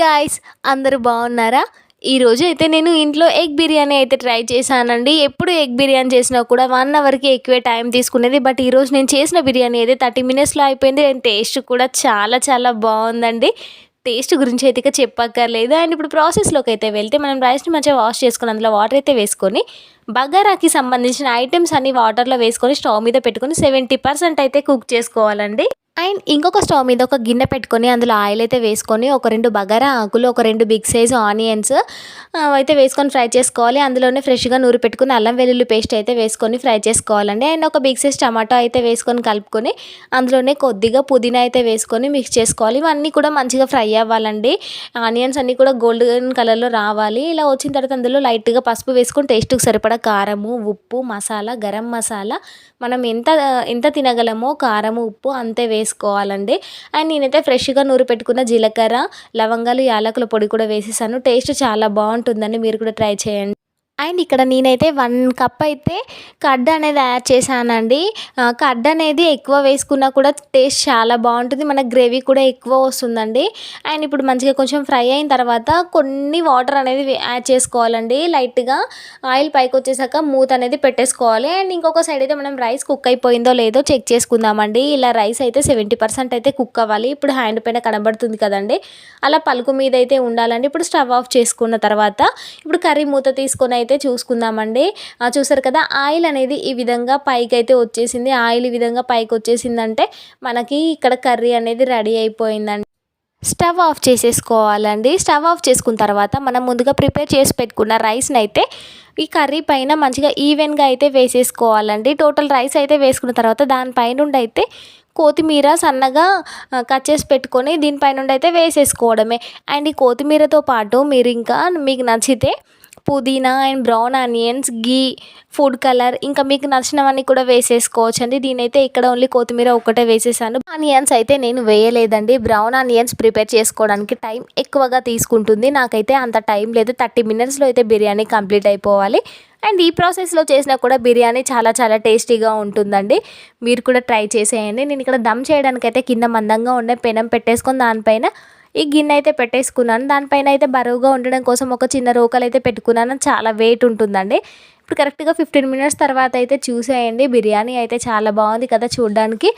Guys అందరూ బాగున్నారా? ఈరోజు అయితే నేను ఇంట్లో ఎగ్ బిర్యానీ అయితే ట్రై చేశానండి. ఎప్పుడు ఎగ్ బిర్యానీ చేసినా కూడా వన్ అవర్కి ఎక్కువే టైం తీసుకునేది. బట్ ఈరోజు నేను చేసిన బిర్యానీ అయితే థర్టీ మినిట్స్లో అయిపోయింది. అండ్ టేస్ట్ కూడా చాలా చాలా బాగుందండి. టేస్ట్ గురించి అయితే ఇక చెప్పక్కర్లేదు. అండ్ ఇప్పుడు ప్రాసెస్లోకి అయితే వెళ్తే మనం రైస్ని మంచిగా వాష్ చేసుకుని అందులో వాటర్ అయితే వేసుకొని బగారాకి సంబంధించిన ఐటమ్స్ అన్ని వాటర్లో వేసుకొని స్టవ్ మీద పెట్టుకొని సెవెంటీ పర్సెంట్ అయితే కుక్ చేసుకోవాలండి. అండ్ ఇంకొక స్టవ్ మీద ఒక గిన్నె పెట్టుకొని అందులో ఆయిల్ అయితే వేసుకొని ఒక రెండు బగారా ఆకులు ఒక రెండు బిగ్ సైజ్ ఆనియన్స్ అయితే వేసుకొని ఫ్రై చేసుకోవాలి. అందులోనే ఫ్రెష్గా నూరు పెట్టుకుని అల్లం వెల్లుల్లి పేస్ట్ అయితే వేసుకొని ఫ్రై చేసుకోవాలండి. అండ్ ఒక బిగ్ సైజ్ టమాటో అయితే వేసుకొని కలుపుకొని అందులోనే కొద్దిగా పుదీనా అయితే వేసుకొని మిక్స్ చేసుకోవాలి. ఇవన్నీ కూడా మంచిగా ఫ్రై అవ్వాలండి. ఆనియన్స్ అన్నీ కూడా గోల్డెన్ కలర్లో రావాలి. ఇలా వచ్చిన తర్వాత అందులో లైట్గా పసుపు వేసుకొని టేస్ట్కి సరిపడా కారము ఉప్పు మసాలా గరం మసాలా. మనం ఎంత ఎంత తినగలమో కారము ఉప్పు అంతే వేసుకోవాలండి. అండ్ నేనైతే ఫ్రెష్గా నూరు పెట్టుకున్న జీలకర్ర లవంగాలు యాలకుల పొడి కూడా వేసేసాను. టేస్ట్ చాలా బాగుంటుందండి. మీరు కూడా ట్రై చేయండి. అండ్ ఇక్కడ నేనైతే వన్ కప్ అయితే కడ్ అనేది యాడ్ చేశానండి. కడ్ అనేది ఎక్కువ వేసుకున్నా కూడా టేస్ట్ చాలా బాగుంటుంది. మన గ్రేవీ కూడా ఎక్కువ వస్తుందండి. అండ్ ఇప్పుడు మంచిగా కొంచెం ఫ్రై అయిన తర్వాత కొన్ని వాటర్ అనేది యాడ్ చేసుకోవాలండి. లైట్గా ఆయిల్ పైకి వచ్చేసాక మూత అనేది పెట్టేసుకోవాలి. అండ్ ఇంకొక సైడ్ అయితే మనం రైస్ కుక్ అయిపోయిందో లేదో చెక్ చేసుకుందామండి. ఇలా రైస్ అయితే సెవెంటీ పర్సెంట్ అయితే కుక్ అవ్వాలి. ఇప్పుడు హ్యాండ్ పైన కనబడుతుంది కదండి. అలా పలుకు మీద అయితే ఉండాలండి. ఇప్పుడు స్టవ్ ఆఫ్ చేసుకున్న తర్వాత ఇప్పుడు కర్రీ మూత తీసుకొని అయితే చూసుకుందామండి. చూసారు కదా ఆయిల్ అనేది ఈ విధంగా పైకి అయితే వచ్చేసింది. ఆయిల్ ఈ విధంగా పైకి వచ్చేసిందంటే మనకి ఇక్కడ కర్రీ అనేది రెడీ అయిపోయిందండి. స్టవ్ ఆఫ్ చేసేసుకోవాలండి. స్టవ్ ఆఫ్ చేసుకున్న తర్వాత మనం ముందుగా ప్రిపేర్ చేసి పెట్టుకున్న రైస్ని అయితే ఈ కర్రీ పైన మంచిగా ఈవెన్గా అయితే వేసేసుకోవాలండి. టోటల్ రైస్ అయితే వేసుకున్న తర్వాత దానిపైన అయితే కొత్తిమీర సన్నగా కట్ చేసి పెట్టుకొని దీనిపైన అయితే వేసేసుకోవడమే. అండ్ ఈ కొత్తిమీరతో పాటు మీరు ఇంకా మీకు నచ్చితే పుదీనా and brown onions ghee food colour ఇంకా మీకు నచ్చినవన్నీ కూడా వేసేసుకోవచ్చు అండి నేనైతే ఇక్కడ ఓన్లీ కొత్తిమీర ఒకటే వేసేసాను. ఆనియన్స్ అయితే నేను వేయలేదండి. బ్రౌన్ ఆనియన్స్ ప్రిపేర్ చేసుకోవడానికి టైం ఎక్కువగా తీసుకుంటుంది. నాకైతే అంత టైం లేదు. థర్టీ మినిట్స్లో అయితే బిర్యానీ కంప్లీట్ అయిపోవాలి. అండ్ ఈ ప్రాసెస్లో చేసినా కూడా బిర్యానీ చాలా చాలా టేస్టీగా ఉంటుందండి. మీరు కూడా ట్రై చేసేయండి. నేను ఇక్కడ దమ్ చేయడానికైతే కింద మందంగా ఉండే పెనం పెట్టేసుకొని దానిపైన ఈ గిన్నె అయితే పెట్టేసుకున్నాను. దానిపైన అయితే బరువుగా ఉండడం కోసం ఒక చిన్న రోకలు అయితే పెట్టుకున్నాను. చాలా వెయిట్ ఉంటుందండి. ఇప్పుడు కరెక్ట్గా ఫిఫ్టీన్ మినిట్స్ తర్వాత అయితే చూసేయండి. బిర్యానీ అయితే చాలా బాగుంది కదా చూడడానికి.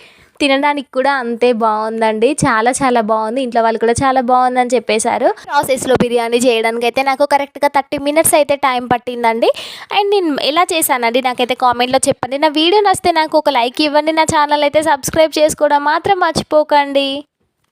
తినడానికి కూడా అంతే బాగుందండి. చాలా చాలా బాగుంది. ఇంట్లో వాళ్ళు కూడా చాలా బాగుందని చెప్పేశారు. ప్రాసెస్లో బిర్యానీ చేయడానికి అయితే నాకు కరెక్ట్గా థర్టీ మినిట్స్ అయితే టైం పట్టిందండి. అండ్ నేను ఎలా చేశానండి? నాకైతే కామెంట్లో చెప్పండి. నా వీడియో నచ్చితే నాకు ఒక లైక్ ఇవ్వండి. నా ఛానల్ అయితే సబ్స్క్రైబ్ చేసుకోవడం మాత్రం మర్చిపోకండి.